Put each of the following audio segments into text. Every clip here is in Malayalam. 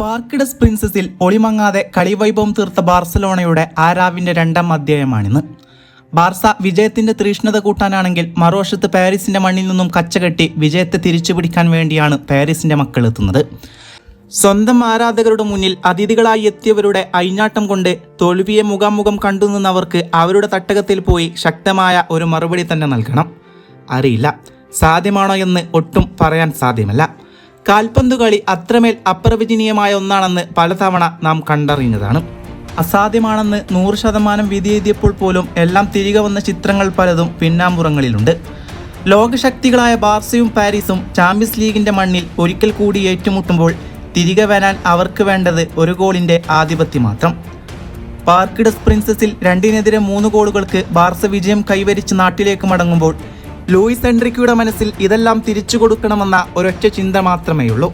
പാർക്കിഡസ് പ്രിൻസസിൽ ഒളിമങ്ങാതെ കളിവൈഭവം തീർത്ത ബാർസലോണയുടെ ആരാവിന്റെ രണ്ടാം അധ്യായമാണിന്ന്. ബാർസ വിജയത്തിന്റെ തീഷ്ണത കൂട്ടാനാണെങ്കിൽ മറുവശത്ത് പാരീസിന്റെ മണ്ണിൽ നിന്നും കച്ചകെട്ടി വിജയത്തെ തിരിച്ചു പിടിക്കാൻ വേണ്ടിയാണ് പാരീസിന്റെ മക്കൾ എത്തുന്നത്. സ്വന്തം ആരാധകരുടെ മുന്നിൽ അതിഥികളായി എത്തിയവരുടെ അയിഞ്ഞാട്ടം കൊണ്ട് തോൽവിയെ മുഖാമുഖം കണ്ടുനിന്നവർക്ക് അവരുടെ തട്ടകത്തിൽ പോയി ശക്തമായ ഒരു മറുപടി തന്നെ നൽകണം. അറിയില്ല. സാധ്യമാണോ എന്ന് ഒട്ടും പറയാൻ സാധ്യമല്ല. കാൽപന്ത് കളി അത്രമേൽ അപ്രവചനീയമായ ഒന്നാണെന്ന് പലതവണ നാം കണ്ടറിഞ്ഞതാണ് അസാധ്യമാണെന്ന് നൂറ് ശതമാനം വിധിയെഴുതിയപ്പോൾ പോലും എല്ലാം തിരികെ വന്ന ചിത്രങ്ങൾ പലതും പിന്നാമ്പുറങ്ങളിലുണ്ട്. ലോകശക്തികളായ ബാർസയും പാരീസും ചാമ്പ്യൻസ് ലീഗിന്റെ മണ്ണിൽ ഒരിക്കൽ കൂടി ഏറ്റുമുട്ടുമ്പോൾ തിരികെ വരാൻ അവർക്ക് വേണ്ടത് ഒരു ഗോളിന്റെ ആധിപത്യം മാത്രം. പാർക്കിഡസ് പ്രിൻസസിൽ രണ്ടിനെതിരെ മൂന്ന് ഗോളുകൾക്ക് ബാർസ വിജയം കൈവരിച്ച് നാട്ടിലേക്ക് മടങ്ങുമ്പോൾ ലൂയിസ് എൻട്രിക്കയുടെ മനസ്സിൽ ഇതെല്ലാം തിരിച്ചു കൊടുക്കണമെന്ന ഒരൊറ്റ ചിന്ത മാത്രമേയുള്ളൂ.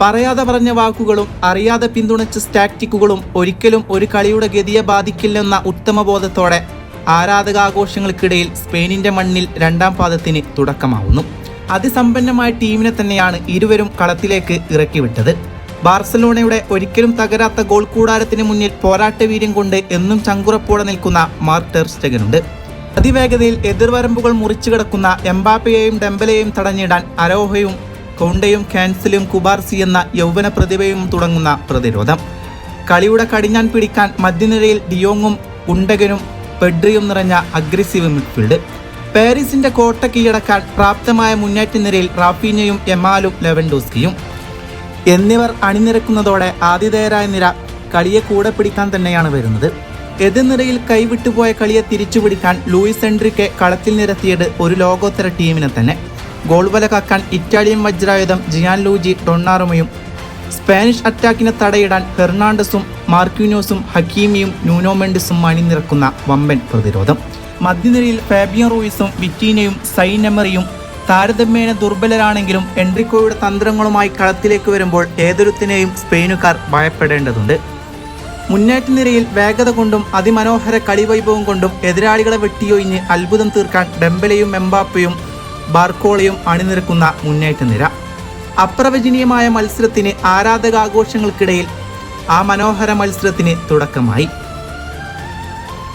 പറയാതെ പറഞ്ഞ വാക്കുകളും അറിയാതെ പിന്തുണച്ച സ്റ്റാറ്റിക്കുകളും ഒരിക്കലും ഒരു കളിയുടെ ഗതിയെ ബാധിക്കില്ലെന്ന ഉത്തമബോധത്തോടെ ആരാധകാഘോഷങ്ങൾക്കിടയിൽ സ്പെയിനിന്റെ മണ്ണിൽ രണ്ടാം പാദത്തിന് തുടക്കമാവുന്നു. അതിസമ്പന്നമായ ടീമിനെ തന്നെയാണ് ഇരുവരും കളത്തിലേക്ക് ഇറക്കിവിട്ടത്. ബാർസലോണയുടെ ഒരിക്കലും തകരാത്ത ഗോൾ കൂടാരത്തിന് മുന്നിൽ പോരാട്ട വീര്യം കൊണ്ട് എന്നും ചങ്കുറപ്പോടെ നിൽക്കുന്ന മാർട്ടർ ടെർസ്റ്റഗനുണ്ട് അതിവേഗതയിൽ എതിർവരമ്പുകൾ മുറിച്ചു കിടക്കുന്ന എംബാപ്പയെയും ഡെമ്പലെയും തടഞ്ഞിടാൻ അരോഹയും കൗണ്ടയും ക്യാൻസലും കുബാർസി എന്ന യൗവന പ്രതിഭയും തുടങ്ങുന്ന പ്രതിരോധം. കളിയുടെ കടിഞ്ഞാൻ പിടിക്കാൻ മധ്യനിരയിൽ ഡിയോങ്ങും ഉണ്ടകനും പെഡ്രിയും നിറഞ്ഞ അഗ്രസീവ് മിഡ്ഫീൽഡ് പാരീസിന്റെ കോട്ട കീഴടക്കാൻ പ്രാപ്തമായ മുന്നേറ്റ നിരയിൽ റാഫീനയും എമാലും ലെവൻഡോസ്കിയും. എന്നിവർ അണിനിരക്കുന്നതോടെ ആതിഥേയരായ നിര കളിയെ കൂടെ പിടിക്കാൻ തന്നെയാണ് വരുന്നത്. എതിർനിരയിൽ കൈവിട്ടുപോയ കളിയെ തിരിച്ചുപിടിക്കാൻ ലൂയിസ് എൻട്രിക്കെ കളത്തിൽ നിരത്തിയത് ഒരു ലോകോത്തര ടീമിനെ തന്നെ. ഗോൾ വല കാക്കാൻ ഇറ്റാലിയൻ വജ്രായുധം ജിയാൻ ലൂജി ടൊണ്ണാറുമയും സ്പാനിഷ് അറ്റാക്കിനെ തടയിടാൻ ഫെർണാണ്ടസും മാർക്യൂനോസും ഹക്കീമിയും ന്യൂനോ മെൻഡിസും അണിനിരക്കുന്ന വമ്പൻ പ്രതിരോധം. മധ്യനിരയിൽ ഫാബിയൻ റൂയിസും വിറ്റീനയും സൈനെമറിയും താരതമ്യേന ദുർബലരാണെങ്കിലും എൻട്രിക്കോയുടെ തന്ത്രങ്ങളുമായി കളത്തിലേക്ക് വരുമ്പോൾ ഏതൊരുത്തിനെയും സ്പെയിനുകാർ ഭയപ്പെടേണ്ടതുണ്ട്. മുന്നേറ്റ നിരയിൽ വേഗത കൊണ്ടും അതിമനോഹര കളിവൈഭവം കൊണ്ടും എതിരാളികളെ വെട്ടിയൊഴിഞ്ഞ് അത്ഭുതം തീർക്കാൻ ഡെമ്പലയും എംബാപ്പയും ബാർക്കോളയും അണിനിരക്കുന്ന മുന്നേറ്റ നിര അപ്രവചനീയമായ മത്സരത്തിന് ആരാധകാഘോഷങ്ങൾക്കിടയിൽ ആ മനോഹര മത്സരത്തിന് തുടക്കമായി.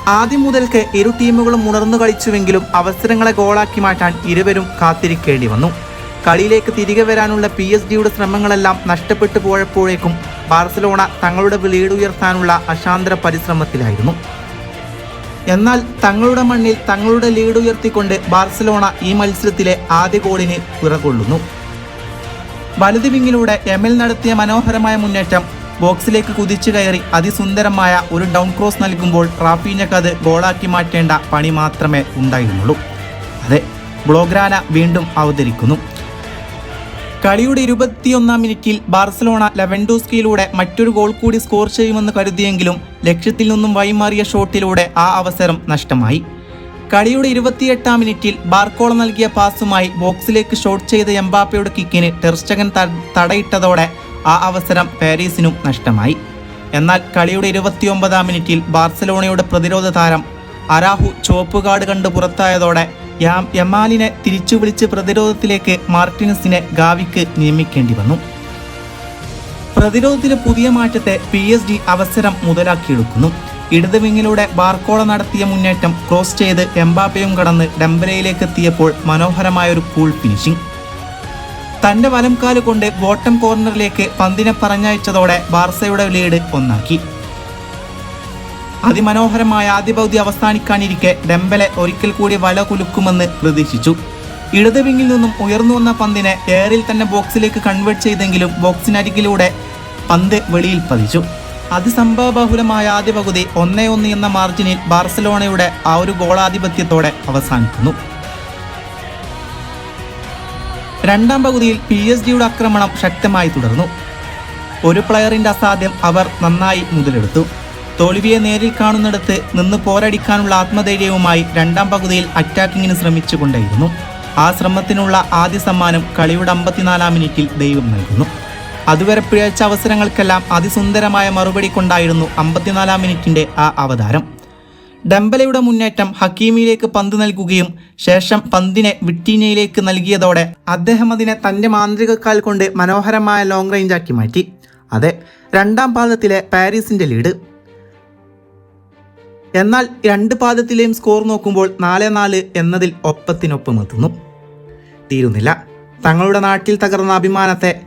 ആദ്യം മുതൽക്ക് ഇരു ടീമുകളും ഉണർന്നു കളിച്ചുവെങ്കിലും അവസരങ്ങളെ ഗോളാക്കി മാറ്റാൻ ഇരുവരും കാത്തിരിക്കേണ്ടി വന്നു. കളിയിലേക്ക് തിരികെ വരാനുള്ള പി എസ് ഡിയുടെ ശ്രമങ്ങളെല്ലാം നഷ്ടപ്പെട്ടു പോയപ്പോഴേക്കും ബാർസലോണ തങ്ങളുടെ ലീഡ് ഉയർത്താനുള്ള അശാന്തര പരിശ്രമത്തിലായിരുന്നു. എന്നാൽ തങ്ങളുടെ മണ്ണിൽ തങ്ങളുടെ ലീഡ് ഉയർത്തിക്കൊണ്ട് ബാർസലോണ ഈ മത്സരത്തിലെ ആദ്യ ഗോളിന് പിറകൊള്ളുന്നു. വലതു വിങ്ങിലൂടെ എമിൽ നടത്തിയ മനോഹരമായ മുന്നേറ്റം ബോക്സിലേക്ക് കുതിച്ചു കയറി അതിസുന്ദരമായ ഒരു ഡൗൺ ക്രോസ് നൽകുമ്പോൾ റാഫീനക്ക് അത് ഗോളാക്കി മാറ്റേണ്ട പണി മാത്രമേ ഉണ്ടായിരുന്നുള്ളൂ. അതെ ബ്ലോഗ്രാന വീണ്ടും അവതരിക്കുന്നു. കളിയുടെ ഇരുപത്തിയൊന്നാം മിനിറ്റിൽ ബാർസലോണ ലെവൻഡോസ്കിയിലൂടെ മറ്റൊരു ഗോൾ കൂടി സ്കോർ ചെയ്യുമെന്ന് കരുതിയെങ്കിലും ലക്ഷ്യത്തിൽ നിന്നും വൈമാറിയ ഷോട്ടിലൂടെ ആ അവസരം നഷ്ടമായി. കളിയുടെ ഇരുപത്തിയെട്ടാം മിനിറ്റിൽ ബാർക്കോള നൽകിയ പാസുമായി ബോക്സിലേക്ക് ഷോട്ട് ചെയ്ത എംബാപ്പയുടെ കിക്കിന് ടെർസ്റ്റകൻ തടയിട്ടതോടെ ആ അവസരം പാരീസിനും നഷ്ടമായി. എന്നാൽ കളിയുടെ ഇരുപത്തിയൊമ്പതാം മിനിറ്റിൽ ബാർസലോണയുടെ പ്രതിരോധ താരം അരാഹു ചുവപ്പുകാട് കണ്ട് പുറത്തായതോടെ യാം യമാലിനെ തിരിച്ചു വിളിച്ച് പ്രതിരോധത്തിലേക്ക് മാർട്ടിനസിനെ ഗാവിക്ക് നിയമിക്കേണ്ടി വന്നു. പ്രതിരോധത്തിലെ പുതിയ മാറ്റത്തെ പി എസ് ഡി അവസരം മുതലാക്കിയെടുക്കുന്നു. ഇടത് വിങ്ങിലൂടെ ബാർക്കോള നടത്തിയ മുന്നേറ്റം ക്രോസ് ചെയ്ത് എംബാപ്പയും കടന്ന് ഡംബലയിലേക്ക് എത്തിയപ്പോൾ മനോഹരമായ ഒരു കൂൾ ഫിനിഷിംഗ്. തന്റെ വലംകാൽ കൊണ്ട് ബോട്ടം കോർണറിലേക്ക് പന്തിനെ പറഞ്ഞയച്ചതോടെ ബാർസയുടെ ലീഡ് ഒന്നാക്കി. അതിമനോഹരമായ ആദ്യ പൗതി അവസാനിക്കാനിരിക്കെ ഡെമ്പലെ ഒരിക്കൽ കൂടി വല കുലുക്കുമെന്ന് പ്രതീക്ഷിച്ചു. ഇടത് വിങ്ങിൽ നിന്നും ഉയർന്നു വന്ന പന്തിനെ എയറിൽ തന്നെ ബോക്സിലേക്ക് കൺവേർട്ട് ചെയ്തെങ്കിലും ബോക്സിനരികിലൂടെ പന്ത് വെളിയിൽ പതിച്ചു. അതിസംഭവബഹുലമായ ആദ്യ പകുതി ഒന്നേ ഒന്ന് എന്ന മാർജിനിൽ ബാർസലോണയുടെ ആ ഒരു ഗോളാധിപത്യത്തോടെ അവസാനിക്കുന്നു. രണ്ടാം പകുതിയിൽ പി എസ് ഡിയുടെ ആക്രമണം ശക്തമായി തുടർന്നു. ഒരു പ്ലെയറിന്റെ അസാധ്യം അവർ നന്നായി മുതലെടുത്തു. തോൽവിയെ നേരിൽ കാണുന്നിടത്ത് നിന്ന് പോരടിക്കാനുള്ള ആത്മധൈര്യവുമായി രണ്ടാം പകുതിയിൽ അറ്റാക്കിങ്ങിന് ശ്രമിച്ചുകൊണ്ടേയിരുന്നു. ആ ശ്രമത്തിനുള്ള ആദ്യ സമ്മാനം കളിയുടെ അമ്പത്തിനാലാം മിനിറ്റിൽ ദൈവം നൽകുന്നു. അതുവരെ പിഴച്ച അവസരങ്ങൾക്കെല്ലാം അതിസുന്ദരമായ മറുപടി കൊണ്ടായിരുന്നു അമ്പത്തിനാലാം മിനിറ്റിന്റെ ആ അവതാരം. ഡംബലയുടെ മുന്നേറ്റം ഹക്കീമിയിലേക്ക് പന്ത് നൽകുകയും ശേഷം പന്തിനെ വിട്ടീനയിലേക്ക് നൽകിയതോടെ അദ്ദേഹം അതിനെ തന്റെ മാന്ത്രിക കാൽ കൊണ്ട് മനോഹരമായ ലോങ് റേഞ്ചാക്കി മാറ്റി. അതെ രണ്ടാം പാദത്തിലെ പാരീസിന്റെ ലീഡ് എന്നാൽ രണ്ട് പാദത്തിലെയും സ്കോർ നോക്കുമ്പോൾ നാല് നാല് എന്നതിൽ ഒപ്പത്തിനൊപ്പം എത്തുന്നു. തീരുന്നില്ല. തങ്ങളുടെ നാട്ടിൽ തകർന്ന അഭിമാനത്തെ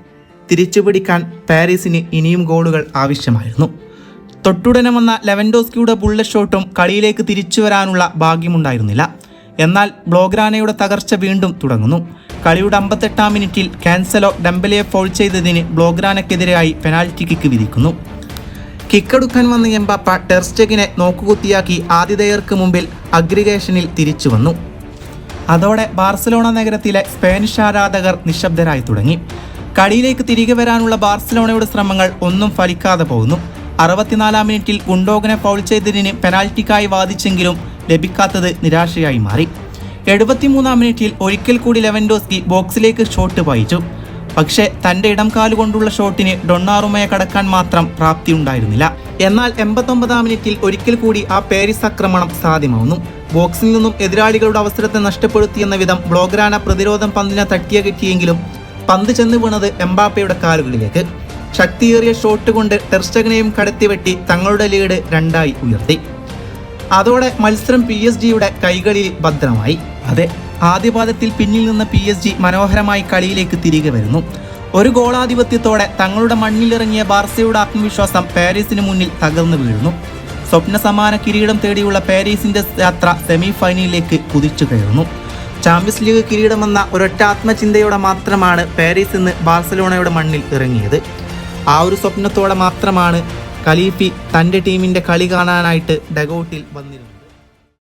തിരിച്ചുപിടിക്കാൻ പാരീസിന് ഇനിയും ഗോളുകൾ ആവശ്യമായിരുന്നു. തൊട്ടുടനെ വന്ന ലെവൻഡോസ്കിയുടെ ബുള്ളറ്റ് ഷോട്ടും കളിയിലേക്ക് തിരിച്ചു വരാനുള്ള ഭാഗ്യമുണ്ടായിരുന്നില്ല. എന്നാൽ ബ്ലോഗ്രാനയുടെ തകർച്ച വീണ്ടും തുടങ്ങുന്നു. കളിയുടെ അമ്പത്തെട്ടാം മിനിറ്റിൽ ക്യാൻസലോ ഡംബലയെ ഫോൾ ചെയ്തതിന് ബ്ലോഗ്രാനയ്ക്കെതിരായി പെനാൽറ്റി കിക്ക് വിധിക്കുന്നു. കിക്കെടുക്കാൻ വന്ന എംബാപ്പ ടെർസ്റ്റെഗിനെ നോക്കുകുത്തിയാക്കി ആതിഥേയർക്ക് മുമ്പിൽ അഗ്രിഗേഷനിൽ തിരിച്ചു വന്നു. അതോടെ ബാർസലോണ നഗരത്തിലെ സ്പാനിഷ് ആരാധകർ നിശബ്ദരായി തുടങ്ങി. കളിയിലേക്ക് തിരികെ വരാനുള്ള ബാർസലോണയുടെ ശ്രമങ്ങൾ ഒന്നും ഫലിക്കാതെ പോകുന്നു. അറുപത്തിനാലാം മിനിറ്റിൽ ഗുണ്ടോഗനെ ഫൗൾ ചെയ്തതിന് പെനാൽറ്റിക്കായി വാദിച്ചെങ്കിലും ലഭിക്കാത്തത് നിരാശയായി മാറി. എഴുപത്തിമൂന്നാം മിനിറ്റിൽ ഒരിക്കൽ കൂടി ലെവൻഡോസ്കി ബോക്സിലേക്ക് ഷോട്ട് പായിച്ചു പക്ഷേ തന്റെ ഇടം കാലുകൊണ്ടുള്ള ഷോട്ടിന് ഡൊണ്ണാറുമയെ കടക്കാൻ മാത്രം പ്രാപ്തി ഉണ്ടായിരുന്നില്ല എന്നാൽ എൺപത്തൊമ്പതാം മിനിറ്റിൽ ഒരിക്കൽ കൂടി ആ പാരീസ് ആക്രമണം സാധ്യമാവുന്നു. ബോക്സിൽ നിന്നും എതിരാളികളുടെ അവസരത്തെ നഷ്ടപ്പെടുത്തിയെന്ന വിധം ബ്ലോഗ്രാന പ്രതിരോധം പന്തിനെ തട്ടിയ കിട്ടിയെങ്കിലും പന്ത് ചെന്ന് വീണത് എംബാപ്പയുടെ കാലുകളിലേക്ക്. ശക്തിയേറിയ ഷോട്ട് കൊണ്ട് ടെർസ്റ്റഗനെയും കടത്തിവെട്ടി തങ്ങളുടെ ലീഡ് രണ്ടായി ഉയർത്തി. അതോടെ മത്സരം പി എസ് ജിയുടെ കൈകളിൽ ഭദ്രമായി. അതെ ആദ്യപാദത്തിൽ പിന്നിൽ നിന്ന് പി എസ് ജി മനോഹരമായി കളിയിലേക്ക് തിരികെ വരുന്നു. ഒരു ഗോളാധിപത്യത്തോടെ തങ്ങളുടെ മണ്ണിലിറങ്ങിയ ബാർസയുടെ ആത്മവിശ്വാസം പാരീസിന് മുന്നിൽ തകർന്നു വീഴുന്നു. സ്വപ്ന സമാന കിരീടം തേടിയുള്ള പാരീസിന്റെ യാത്ര സെമി ഫൈനലിലേക്ക് കുതിച്ചു കയറുന്നു. ചാമ്പ്യൻസ് ലീഗ് കിരീടമെന്ന ഒരൊറ്റ ആത്മചിന്തയോടെ മാത്രമാണ് പാരീസ് ഇന്ന് ബാർസലോണയുടെ മണ്ണിൽ ഇറങ്ങിയത്. ആ ഒരു സ്വപ്നത്തോടെ മാത്രമാണ് ഖലീഫി തന്റെ ടീമിന്റെ കളി കാണാനായിട്ട് ഡഗൌട്ടിൽ വന്നിരുന്നത്.